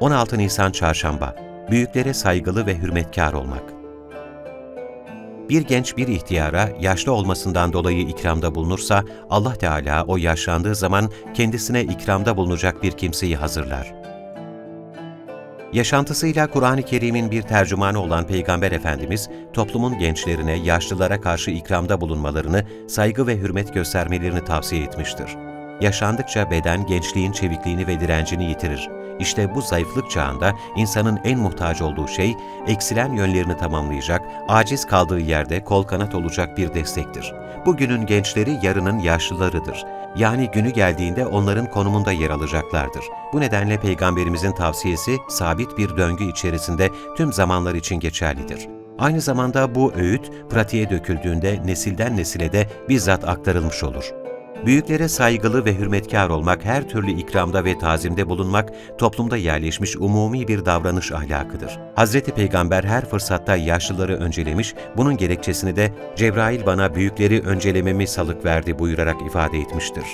16 Nisan Çarşamba Büyüklere saygılı ve hürmetkar olmak. Bir genç bir ihtiyara yaşlı olmasından dolayı ikramda bulunursa, Allah Teala o yaşlandığı zaman kendisine ikramda bulunacak bir kimseyi hazırlar. Yaşantısıyla Kur'an-ı Kerim'in bir tercümanı olan Peygamber Efendimiz, toplumun gençlerine, yaşlılara karşı ikramda bulunmalarını, saygı ve hürmet göstermelerini tavsiye etmiştir. Yaşandıkça beden gençliğin çevikliğini ve direncini yitirir. İşte bu zayıflık çağında insanın en muhtaç olduğu şey, eksilen yönlerini tamamlayacak, aciz kaldığı yerde kol kanat olacak bir destektir. Bugünün gençleri yarının yaşlılarıdır. Yani günü geldiğinde onların konumunda yer alacaklardır. Bu nedenle Peygamberimizin tavsiyesi sabit bir döngü içerisinde tüm zamanlar için geçerlidir. Aynı zamanda bu öğüt pratiğe döküldüğünde nesilden nesile de bizzat aktarılmış olur. Büyüklere saygılı ve hürmetkar olmak, her türlü ikramda ve tazimde bulunmak, toplumda yerleşmiş umumi bir davranış ahlakıdır. Hazreti Peygamber her fırsatta yaşlıları öncelemiş, bunun gerekçesini de Cebrail bana büyükleri öncelememi salık verdi buyurarak ifade etmiştir.